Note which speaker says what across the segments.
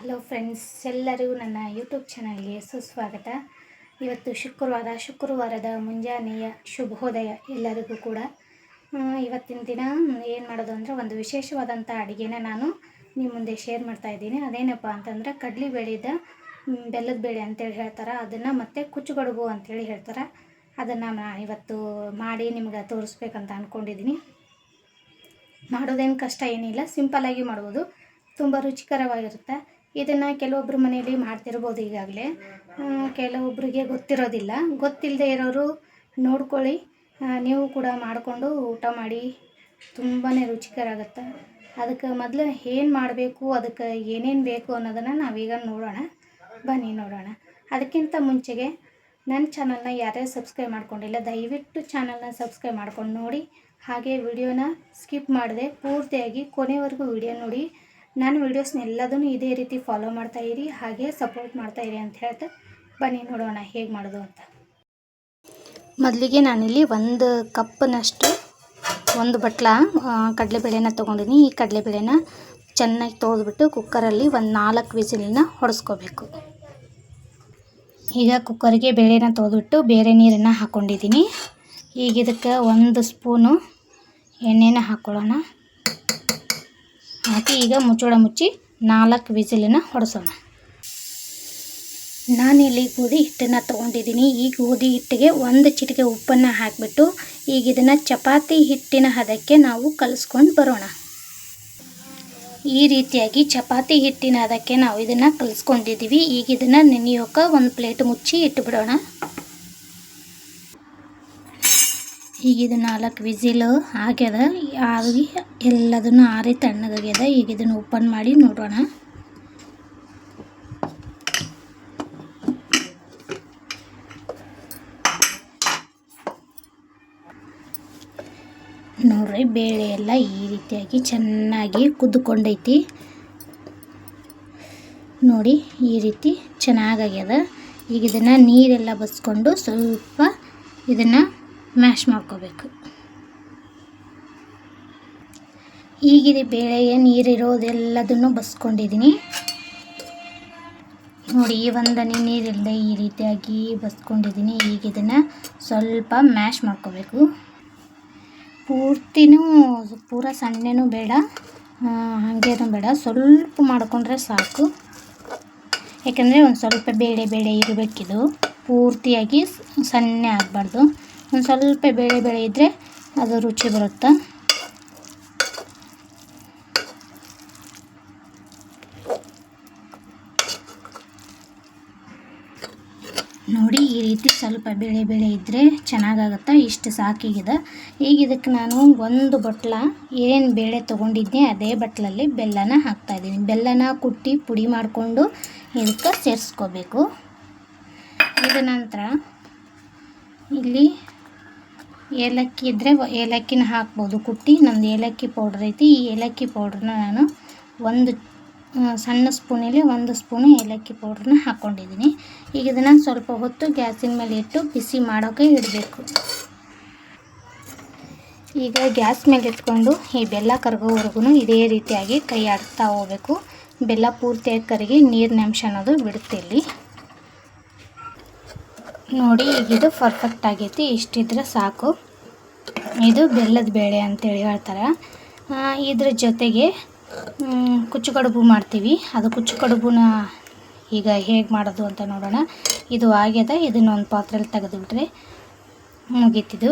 Speaker 1: Hello friends ಎಲ್ಲರಿಗೂ ನನ್ನ YouTube ಚಾನಲ್ಗೆ ಸುಸ್ವಾಗತ. ಇವತ್ತು ಶುಕ್ರವಾರ, ಶುಕ್ರವಾರದ ಮುಂಜಾನೆಯ ಶುಭೋದಯ ಎಲ್ಲರಿಗೂ ಕೂಡ. ಇವತ್ತಿನ ದಿನ ಏನು ಮಾಡೋದು ಅಂದರೆ ಒಂದು ವಿಶೇಷವಾದಂಥ ಅಡುಗೆನ ನಾನು ನಿಮ್ಮ ಮುಂದೆ ಶೇರ್ ಮಾಡ್ತಾ ಇದ್ದೀನಿ. ಅದೇನಪ್ಪ ಅಂತಂದ್ರೆ ಕಡ್ಲಿ ಬೇಳೆದ ಬೆಲ್ಲದ ಬೇಳೆ ಅಂತೇಳಿ ಹೇಳ್ತಾರೆ. ಅದನ್ನು ಮತ್ತೆ ಕುಚ್ಚುಗಡುಬು ಅಂತೇಳಿ ಹೇಳ್ತಾರೆ. ಅದನ್ನು ನಾನು ಇವತ್ತು ಮಾಡಿ ನಿಮ್ಗೆ ತೋರಿಸ್ಬೇಕಂತ ಅಂದ್ಕೊಂಡಿದ್ದೀನಿ ಮಾಡೋದೇನು ಕಷ್ಟ ಏನಿಲ್ಲ ಸಿಂಪಲ್ಲಾಗಿ ಮಾಡ್ಬೋದು. ತುಂಬ ರುಚಿಕರವಾಗಿರುತ್ತೆ. ಇದನ್ನು ಕೆಲವೊಬ್ಬರು ಮನೆಯಲ್ಲಿ ಮಾಡ್ತಿರ್ಬೋದು ಈಗಾಗಲೇ. ಕೆಲವೊಬ್ಬರಿಗೆ ಗೊತ್ತಿರೋದಿಲ್ಲ. ಗೊತ್ತಿಲ್ಲದೆ ಇರೋರು ನೋಡ್ಕೊಳ್ಳಿ. ನೀವು ಕೂಡ ಮಾಡಿಕೊಂಡು ಊಟ ಮಾಡಿ ತುಂಬಾ ರುಚಿಕರ ಆಗುತ್ತೆ ಅದಕ್ಕೆ ಮೊದಲು ಏನು ಮಾಡಬೇಕು, ಅದಕ್ಕೆ ಏನೇನು ಬೇಕು ಅನ್ನೋದನ್ನು ನಾವೀಗ ನೋಡೋಣ. ಬನ್ನಿ ನೋಡೋಣ. ಅದಕ್ಕಿಂತ ಮುಂಚೆಗೆ ನನ್ನ ಚಾನಲ್ನ ಯಾರ್ಯಾರು ಸಬ್ಸ್ಕ್ರೈಬ್ ಮಾಡ್ಕೊಂಡಿಲ್ಲ, ದಯವಿಟ್ಟು ಚಾನಲ್ನ ಸಬ್ಸ್ಕ್ರೈಬ್ ಮಾಡ್ಕೊಂಡು ನೋಡಿ. ಹಾಗೆ ವಿಡಿಯೋನ ಸ್ಕಿಪ್ ಮಾಡದೆ ಪೂರ್ತಿಯಾಗಿ ಕೊನೆವರೆಗೂ ವಿಡಿಯೋ ನೋಡಿ. ನನ್ನ ವೀಡಿಯೋಸ್ನ ಎಲ್ಲದನ್ನು ಇದೇ ರೀತಿ ಫಾಲೋ ಮಾಡ್ತಾ ಇರಿ, ಹಾಗೆ ಸಪೋರ್ಟ್ ಮಾಡ್ತಾ ಇರಿ ಅಂತ ಹೇಳ್ತಾ ಬನ್ನಿ ನೋಡೋಣ ಹೇಗೆ ಮಾಡೋದು ಅಂತ. ಮೊದಲಿಗೆ ನಾನಿಲ್ಲಿ ಒಂದು ಕಪ್ನಷ್ಟು, ಒಂದು ಬಟ್ಲ ಕಡಲೆ ಕಡಲೆಬೇಳೆನ ತೊಗೊಂಡಿನಿ. ಈ ಕಡಲೆಬೇಳೆನ ಚೆನ್ನಾಗಿ ತೊಳೆದ್ಬಿಟ್ಟು ಕುಕ್ಕರಲ್ಲಿ ಒಂದು ನಾಲ್ಕು ವಿಸಿಲನ್ನ ಹೊಡೆಸ್ಕೋಬೇಕು. ಈಗ ಕುಕ್ಕರ್ಗೆ ಬೇಳೆನ ತೊಳೆದ್ಬಿಟ್ಟು ಬೇರೆ ನೀರನ್ನು ಹಾಕ್ಕೊಂಡಿದ್ದೀನಿ ಈಗ ಇದಕ್ಕೆ ಒಂದು ಸ್ಪೂನು ಎಣ್ಣೆನ ಹಾಕ್ಕೊಳ್ಳೋಣ ಹಾಕಿ ಈಗ ಮುಚ್ಚಳ ಮುಚ್ಚಿ ನಾಲ್ಕು ವಿಸಿಲಿನ ಹೊಡೆಸೋಣ. ನಾನಿಲ್ಲಿ ಗೋಧಿ ಹಿಟ್ಟನ್ನು ತೊಗೊಂಡಿದ್ದೀನಿ. ಈ ಗೋಧಿ ಹಿಟ್ಟಿಗೆ ಒಂದು ಚಿಟಿಕೆ ಉಪ್ಪನ್ನು ಹಾಕಿಬಿಟ್ಟು ಈಗ ಇದನ್ನು ಚಪಾತಿ ಹಿಟ್ಟಿನ ಹದಕ್ಕೆ ನಾವು ಕಲಿಸ್ಕೊಂಡು ಬರೋಣ. ಈ ರೀತಿಯಾಗಿ ಚಪಾತಿ ಹಿಟ್ಟಿನ ಹದಕ್ಕೆ ನಾವು ಇದನ್ನು ಕಲಿಸ್ಕೊಂಡಿದ್ದೀವಿ. ಈಗ ಇದನ್ನು ನೆನೆಯೋಕೆ ಒಂದು ಪ್ಲೇಟ್ ಮುಚ್ಚಿ ಇಟ್ಟುಬಿಡೋಣ ಈಗ ಇದು ನಾಲ್ಕು ವಿಸಿಲು ಹಾಕ್ಯದ ಆಗಿ ಎಲ್ಲದನ್ನು ಆರಿ ತಣ್ಣಗಾಗ್ಯದ. ಈಗ ಇದನ್ನು ಓಪನ್ ಮಾಡಿ ನೋಡೋಣ. ನೋಡ್ರಿ, ಬೇಳೆ ಎಲ್ಲ ಈ ರೀತಿಯಾಗಿ ಚೆನ್ನಾಗಿ ಕುದ್ದುಕೊಂಡೈತಿ ನೋಡಿ, ಈ ರೀತಿ ಚೆನ್ನಾಗಾಗ್ಯದ. ಈಗ ಇದನ್ನು ನೀರೆಲ್ಲ ಬಸ್ಕೊಂಡು ಸ್ವಲ್ಪ ಇದನ್ನು ಮ್ಯಾಶ್ ಮಾಡ್ಕೋಬೇಕು. ಈಗಿದೆ ಬೇಳೆಯ ನೀರಿರೋದೆಲ್ಲದನ್ನು ಬಸ್ಕೊಂಡಿದ್ದೀನಿ ನೋಡಿ, ಈ ಒಂದನೇ ನೀರಿಲ್ಲದೆ ಈ ರೀತಿಯಾಗಿ ಬಸ್ಕೊಂಡಿದ್ದೀನಿ ಈಗ ಇದನ್ನು ಸ್ವಲ್ಪ ಮ್ಯಾಶ್ ಮಾಡ್ಕೋಬೇಕು. ಪೂರ್ತಿನೂ, ಪೂರ ಸಣ್ಣನೂ ಬೇಡ. ಹಾಗೆ ಹಾಗೇನೂ ಬೇಡ. ಸ್ವಲ್ಪ ಮಾಡಿಕೊಂಡ್ರೆ ಸಾಕು. ಯಾಕಂದರೆ ಒಂದು ಸ್ವಲ್ಪ ಬೇಳೆ ಬೇಳೆ ಇರಬೇಕಿದು. ಪೂರ್ತಿಯಾಗಿ ಸಣ್ಣ ಆಗಬಾರ್ದು. ಒಂದು ಸ್ವಲ್ಪ ಬೇಳೆ ಬೇಳೆ ಇದ್ದರೆ ಅದು ರುಚಿ ಬರುತ್ತೆ? ನೋಡಿ, ಈ ರೀತಿ ಸ್ವಲ್ಪ ಬೇಳೆ ಬೇಳೆ ಇದ್ದರೆ ಚೆನ್ನಾಗಾಗುತ್ತೆ? ಇಷ್ಟು ಸಾಕಿಗಿದೆ. ಈಗ ಇದಕ್ಕೆ ನಾನು ಒಂದು ಬಟ್ಲ, ಏನು ಬೇಳೆ ತೊಗೊಂಡಿದ್ದೆ ಅದೇ ಬಟ್ಲಲ್ಲಿ ಬೆಲ್ಲನ ಹಾಕ್ತಾಯಿದ್ದೀನಿ ಬೆಲ್ಲನ ಕುಟ್ಟಿ ಪುಡಿ ಮಾಡಿಕೊಂಡು ಇದಕ್ಕೆ ಸೇರಿಸ್ಕೋಬೇಕು. ಇದ ನಂತರ ಇಲ್ಲಿ ಏಲಕ್ಕಿ ಇದ್ದರೆ ಏಲಕ್ಕಿನ ಹಾಕ್ಬೋದು. ಕುಟ್ಟಿ, ನಂದು ಏಲಕ್ಕಿ ಪೌಡ್ರ್ ಐತಿ. ಈ ಏಲಕ್ಕಿ ಪೌಡ್ರನ್ನ ನಾನು ಒಂದು ಸಣ್ಣ ಸ್ಪೂನಲ್ಲಿ ಒಂದು ಸ್ಪೂನು ಏಲಕ್ಕಿ ಪೌಡ್ರನ್ನ ಹಾಕ್ಕೊಂಡಿದ್ದೀನಿ. ಈಗ ಇದನ್ನು ಸ್ವಲ್ಪ ಹೊತ್ತು ಗ್ಯಾಸಿನ ಮೇಲೆ ಇಟ್ಟು ಬಿಸಿ ಮಾಡೋಕ್ಕೆ ಇಡಬೇಕು. ಈಗ ಗ್ಯಾಸ್ ಮೇಲೆ ಇಟ್ಕೊಂಡು ಈ ಬೆಲ್ಲ ಕರಗೋವರೆಗೂ ಇದೇ ರೀತಿಯಾಗಿ ಕೈ ಆಡ್ತಾ ಹೋಗ್ಬೇಕು. ಬೆಲ್ಲ ಪೂರ್ತಿಯಾಗಿ ಕರಗಿ ನೀರಿನ ಅಂಶ ಅನ್ನೋದು ಬಿಡುತ್ತೆ ಇಲ್ಲಿ. ನೋಡಿ, ಇದು ಪರ್ಫೆಕ್ಟ್ ಆಗೈತಿ. ಇಷ್ಟಿದ್ರೆ ಸಾಕು. ಇದು ಬೆಲ್ಲದ ಬೇಳೆ ಅಂತೇಳಿ ಹೇಳ್ತಾರೆ. ಇದ್ರ ಜೊತೆಗೆ ಕುಚ್ಚು ಕಡುಬು ಮಾಡ್ತೀವಿ. ಅದು ಕುಚ್ಚು ಕಡುಬುನ ಈಗ ಹೇಗೆ ಮಾಡೋದು ಅಂತ ನೋಡೋಣ. ಇದು ಆಗ್ಯದ. ಇದನ್ನ ಒಂದು ಪಾತ್ರೆಯಲ್ಲಿ ತೆಗೆದುಬಿಟ್ರೆ ಮುಗೀತಿದು.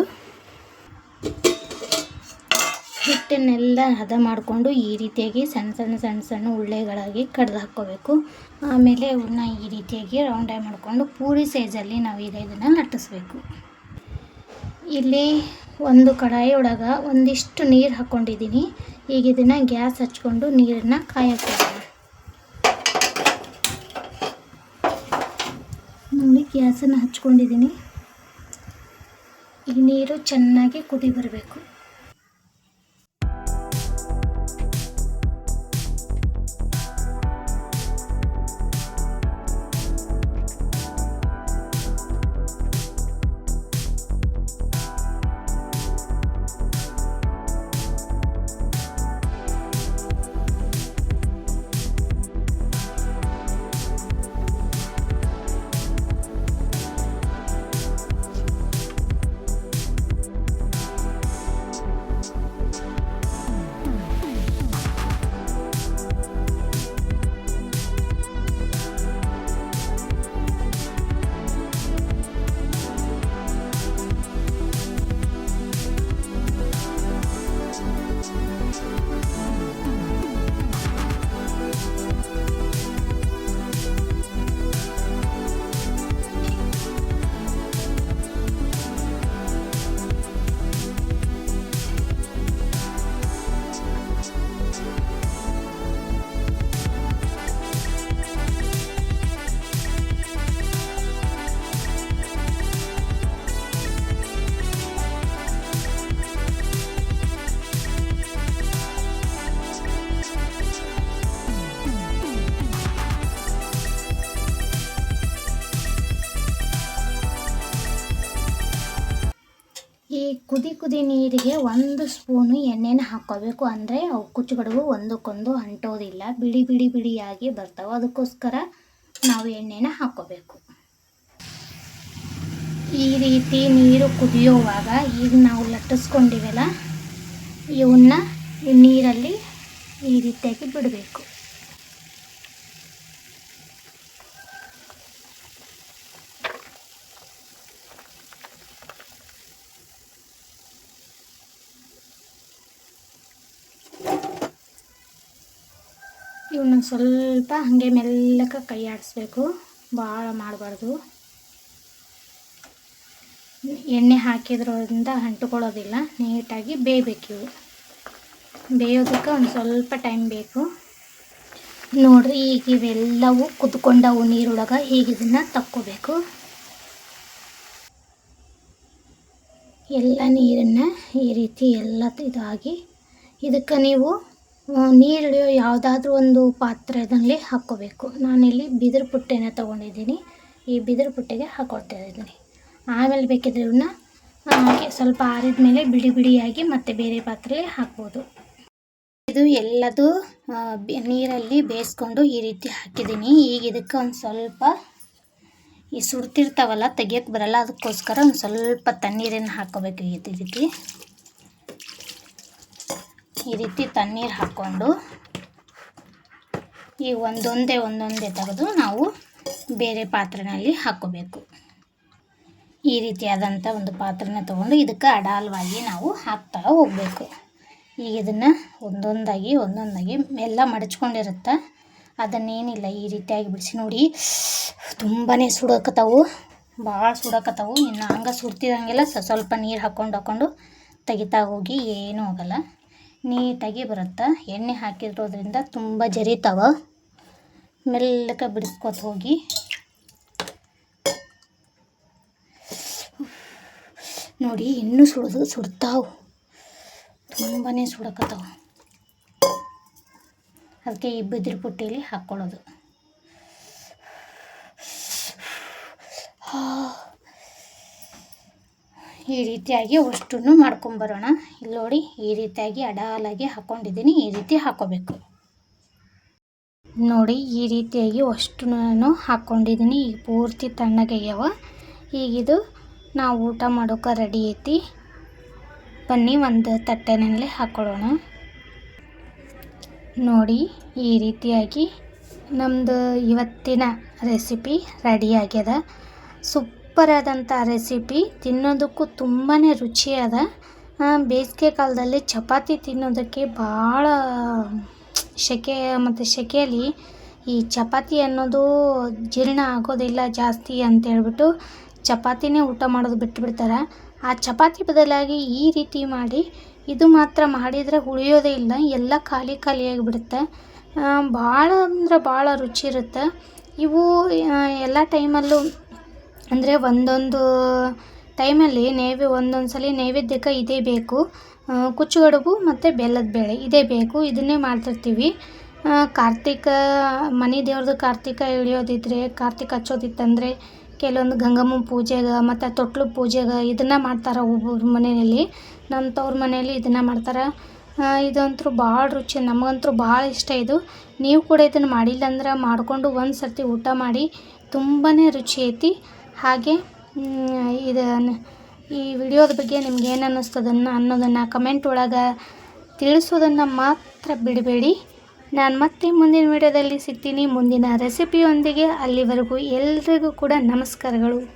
Speaker 1: ಹಿಟ್ಟನ್ನೆಲ್ಲ ಹದ ಮಾಡಿಕೊಂಡು ಈ ರೀತಿಯಾಗಿ ಸಣ್ಣ ಸಣ್ಣ ಸಣ್ಣ ಸಣ್ಣ ಉಳ್ಳೆಗಳಾಗಿ ಕಡ್ದು ಹಾಕ್ಕೋಬೇಕು. ಆಮೇಲೆ ಇವನ್ನ ಈ ರೀತಿಯಾಗಿ ರೌಂಡಾಗಿ ಮಾಡಿಕೊಂಡು ಪೂರಿ ಸೈಜಲ್ಲಿ ನಾವು ಈಗ ಇದನ್ನು ಲಟ್ಟಿಸ್ಬೇಕು. ಇಲ್ಲಿ ಒಂದು ಕಡಾಯಿ ಒಳಗೆ ಒಂದಿಷ್ಟು ನೀರು ಹಾಕ್ಕೊಂಡಿದ್ದೀನಿ ಈಗ ಇದನ್ನು ಗ್ಯಾಸ್ ಹಚ್ಕೊಂಡು ನೀರನ್ನು ಕಾಯಕ್ಕೆ ನೋಡಿ, ಗ್ಯಾಸನ್ನು ಹಚ್ಕೊಂಡಿದ್ದೀನಿ ಈ ನೀರು ಚೆನ್ನಾಗಿ ಕುದಿ ಬರಬೇಕು. ಕುದಿ ಕುದಿ ನೀರಿಗೆ ಒಂದು ಸ್ಪೂನು ಎಣ್ಣೆನ ಹಾಕ್ಕೋಬೇಕು. ಅಂದರೆ ಅವು ಕುಚ್ಚುಗಡುಬು ಒಂದಕ್ಕೊಂದು ಅಂಟೋದಿಲ್ಲ. ಬಿಡಿ ಬಿಡಿ ಬಿಡಿಯಾಗಿ ಬರ್ತಾವೆ. ಅದಕ್ಕೋಸ್ಕರ ನಾವು ಎಣ್ಣೆನ ಹಾಕ್ಕೋಬೇಕು. ಈ ರೀತಿ ನೀರು ಕುದಿಯೋವಾಗ ಈಗ ನಾವು ಲಟ್ಟಿಸ್ಕೊಂಡಿವೆಲ್ಲ ಇವನ್ನ ನೀರಲ್ಲಿ ಈ ರೀತಿಯಾಗಿ ಬಿಡಬೇಕು ಇವನ್ನ ಸ್ವಲ್ಪ ಹಾಗೆ ಮೆಲ್ಲಕ್ಕೆ ಕೈ ಆಡಿಸ್ಬೇಕು. ಭಾಳ ಮಾಡಬಾರ್ದು. ಎಣ್ಣೆ ಹಾಕಿದ್ರಿಂದ ಅಂಟುಕೊಳ್ಳೋದಿಲ್ಲ. ನೀಟಾಗಿ ಬೇಯಬೇಕು ಇವು ಬೇಯೋದಕ್ಕೆ ಒಂದು ಸ್ವಲ್ಪ ಟೈಮ್ ಬೇಕು. ನೋಡ್ರಿ, ಈಗ ಇವೆಲ್ಲವೂ ಕುದ್ಕೊಂಡವು ನೀರೊಳಗೆ ಹೀಗೆ ಇದನ್ನು ತಕ್ಕೋಬೇಕು. ಎಲ್ಲ ನೀರನ್ನು ಈ ರೀತಿ ಎಲ್ಲ ಇದಾಗಿ ಇದಕ್ಕೆ ನೀವು ನೀರು ಯಾವುದಾದ್ರೂ ಒಂದು ಪಾತ್ರದಲ್ಲಿ ಹಾಕ್ಕೋಬೇಕು. ನಾನಿಲ್ಲಿ ಬಿದಿರು ಪುಟ್ಟೆನ ತೊಗೊಂಡಿದ್ದೀನಿ. ಈ ಬಿದಿರು ಪುಟ್ಟೆಗೆ ಹಾಕ್ಕೊಳ್ತಾ ಇದ್ದೀನಿ. ಆಮೇಲೆ ಬೇಕಿದ್ರೆ ಇವನ್ನ ಹಾಗೆ ಸ್ವಲ್ಪ ಆರಿದ ಮೇಲೆ ಬಿಡಿ ಬಿಡಿಯಾಗಿ ಮತ್ತೆ ಬೇರೆ ಪಾತ್ರೆಗೆ ಹಾಕ್ಬೋದು. ಇದು ಎಲ್ಲದು ನೀರಲ್ಲಿ ಬೇಯಿಸ್ಕೊಂಡು ಈ ರೀತಿ ಹಾಕಿದ್ದೀನಿ. ಈಗ ಇದಕ್ಕೆ ಒಂದು ಸ್ವಲ್ಪ, ಈ ಸುಡ್ತಿರ್ತಾವಲ್ಲ ತೆಗಿಯೋಕ್ಕೆ ಬರಲ್ಲ, ಅದಕ್ಕೋಸ್ಕರ ಒಂದು ಸ್ವಲ್ಪ ತಣ್ಣೀರನ್ನು ಹಾಕ್ಕೋಬೇಕು ಈ ರೀತಿ. ಈ ರೀತಿ ತಣ್ಣೀರು ಹಾಕ್ಕೊಂಡು ಈ ಒಂದೊಂದೇ ಒಂದೊಂದೇ ತೆಗೆದು ನಾವು ಬೇರೆ ಪಾತ್ರೆಯಲ್ಲಿ ಹಾಕ್ಕೋಬೇಕು. ಈ ರೀತಿಯಾದಂಥ ಒಂದು ಪಾತ್ರೆನ ತೊಗೊಂಡು ಇದಕ್ಕೆ ಅಡಾಲವಾಗಿ ನಾವು ಹಾಕ್ತಾ ಹೋಗಬೇಕು. ಈಗ ಇದನ್ನು ಒಂದೊಂದಾಗಿ ಒಂದೊಂದಾಗಿ ಎಲ್ಲ ಮಡಚ್ಕೊಂಡಿರುತ್ತೆ. ಅದನ್ನೇನಿಲ್ಲ, ಈ ರೀತಿಯಾಗಿ ಬಿಡಿಸಿ ನೋಡಿ. ತುಂಬಾ ಸುಡಕತ್ತವು, ಭಾಳ ಸುಡಕತ್ತವು. ಇನ್ನು ಹಂಗೆ ಸುಡ್ತಿದಂಗೆಲ್ಲ ಸ್ವಲ್ಪ ನೀರು ಹಾಕ್ಕೊಂಡು ಹಾಕ್ಕೊಂಡು ತೆಗಿತಾ ಹೋಗಿ ಏನೂ ಆಗಲ್ಲ. ನೀಟಾಗಿ ಬರುತ್ತೆ? ಎಣ್ಣೆ ಹಾಕಿರೋದ್ರಿಂದ ತುಂಬ ಜರಿತಾವ. ಮೆಲ್ಲಕ ಬಿಡಿಸ್ಕೊತ ಹೋಗಿ. ನೋಡಿ ಇನ್ನೂ ಸುಡೋದು ಸುಡ್ತಾವು. ತುಂಬಾ ಸುಡಕತ್ತಾವ. ಅದಕ್ಕೆ ಈ ಬಿದಿರು ಪುಟ್ಟಿಲಿ ಹಾಕ್ಕೊಳ್ಳೋದು. ಈ ರೀತಿಯಾಗಿ ಅಷ್ಟನ್ನು ಮಾಡ್ಕೊಂಬರೋಣ. ಇಲ್ಲಿ ನೋಡಿ, ಈ ರೀತಿಯಾಗಿ ಅಡಾಲಾಗಿ ಹಾಕ್ಕೊಂಡಿದ್ದೀನಿ ಈ ರೀತಿ ಹಾಕೋಬೇಕು. ನೋಡಿ, ಈ ರೀತಿಯಾಗಿ ಅಷ್ಟು ನಾನು ಹಾಕ್ಕೊಂಡಿದ್ದೀನಿ ಈಗ ಪೂರ್ತಿ ತಣ್ಣಗಾಗ್ಯಾವ ಈಗಿದು ನಾವು ಊಟ ಮಾಡೋಕೆ ರೆಡಿ ಐತಿ. ಬನ್ನಿ, ಒಂದು ತಟ್ಟೆನಲ್ಲಿ ಹಾಕ್ಕೊಳ್ಳೋಣ ನೋಡಿ, ಈ ರೀತಿಯಾಗಿ ನಮ್ಮದು ಇವತ್ತಿನ ರೆಸಿಪಿ ರೆಡಿ ಆಗ್ಯದ. ಸೂಪರ್ ಆದಂಥ ರೆಸಿಪಿ. ತಿನ್ನೋದಕ್ಕೂ ತುಂಬಾ ರುಚಿಯಾದ ಬೇಸಿಗೆ ಕಾಲದಲ್ಲಿ ಚಪಾತಿ ತಿನ್ನೋದಕ್ಕೆ ಭಾಳ ಸೆಕೆ ಮತ್ತು ಸೆಕೆಯಲ್ಲಿ ಈ ಚಪಾತಿ ಅನ್ನೋದು ಜೀರ್ಣ ಆಗೋದಿಲ್ಲ ಜಾಸ್ತಿ ಅಂತೇಳ್ಬಿಟ್ಟು ಚಪಾತಿನೇ ಊಟ ಮಾಡೋದು ಬಿಟ್ಟುಬಿಡ್ತಾರೆ ಆ ಚಪಾತಿ ಬದಲಾಗಿ ಈ ರೀತಿ ಮಾಡಿ ಇದು ಮಾತ್ರ ಮಾಡಿದರೆ ಉಳಿಯೋದೇ ಇಲ್ಲ. ಎಲ್ಲ ಖಾಲಿ ಖಾಲಿಯಾಗಿ ಬಿಡುತ್ತೆ ಭಾಳ ಅಂದ್ರೆ ಭಾಳ ರುಚಿ ಇರುತ್ತೆ. ಇವು ಎಲ್ಲ ಟೈಮಲ್ಲೂ ಅಂದರೆ ಒಂದೊಂದು ಟೈಮಲ್ಲಿ ನೈವೇ ಒಂದೊಂದು ಸಲ ನೈವೇದ್ಯಕ್ಕೆ ಇದೇ ಬೇಕು. ಕುಚ್ಚುಗಡುಬು ಮತ್ತು ಬೆಲ್ಲದ ಬೇಳೆ ಇದೇ ಬೇಕು. ಇದನ್ನೇ ಮಾಡ್ತಿರ್ತೀವಿ. ಕಾರ್ತಿಕ, ಮನೆ ದೇವ್ರದ್ದು ಕಾರ್ತಿಕ ಇಳಿಯೋದಿದ್ರೆ ಕಾರ್ತಿಕ ಹಚ್ಚೋದಿತ್ತಂದರೆ ಕೆಲವೊಂದು ಗಂಗಮ್ಮ ಪೂಜೆಗೆ ಮತ್ತು ತೊಟ್ಲು ಪೂಜೆಗೆ ಇದನ್ನು ಮಾಡ್ತಾರೆ ಒಬ್ಬೊಬ್ರ ಮನೆಯಲ್ಲಿ. ನಮ್ಮ ತವ್ರ ಮನೆಯಲ್ಲಿ ಇದನ್ನು ಮಾಡ್ತಾರೆ. ಇದಂತೂ ಭಾಳ ರುಚಿ ನಮಗಂತೂ ಭಾಳ ಇಷ್ಟ ಇದು. ನೀವು ಕೂಡ ಇದನ್ನು ಮಾಡಿಲ್ಲ ಅಂದ್ರೆ ಮಾಡಿಕೊಂಡು ಒಂದು ಸರ್ತಿ ಊಟ ಮಾಡಿ ತುಂಬಾ ರುಚಿ ಐತಿ. ಹಾಗೆ ಇದನ್ನು ಈ ವಿಡಿಯೋದ ಬಗ್ಗೆ ನಿಮ್ಗೆ ಏನು ಅನ್ನಿಸ್ತದನ್ನು ಅನ್ನೋದನ್ನು ಕಮೆಂಟ್ ಒಳಗೆ ತಿಳಿಸೋದನ್ನು ಮಾತ್ರ ಬಿಡಬೇಡಿ. ನಾನು ಮತ್ತೆ ಮುಂದಿನ ವಿಡಿಯೋದಲ್ಲಿ ಸಿಗ್ತೀನಿ. ಮುಂದಿನ ರೆಸಿಪಿಯೊಂದಿಗೆ ಅಲ್ಲಿವರೆಗೂ ಎಲ್ರಿಗೂ ಕೂಡ ನಮಸ್ಕಾರಗಳು.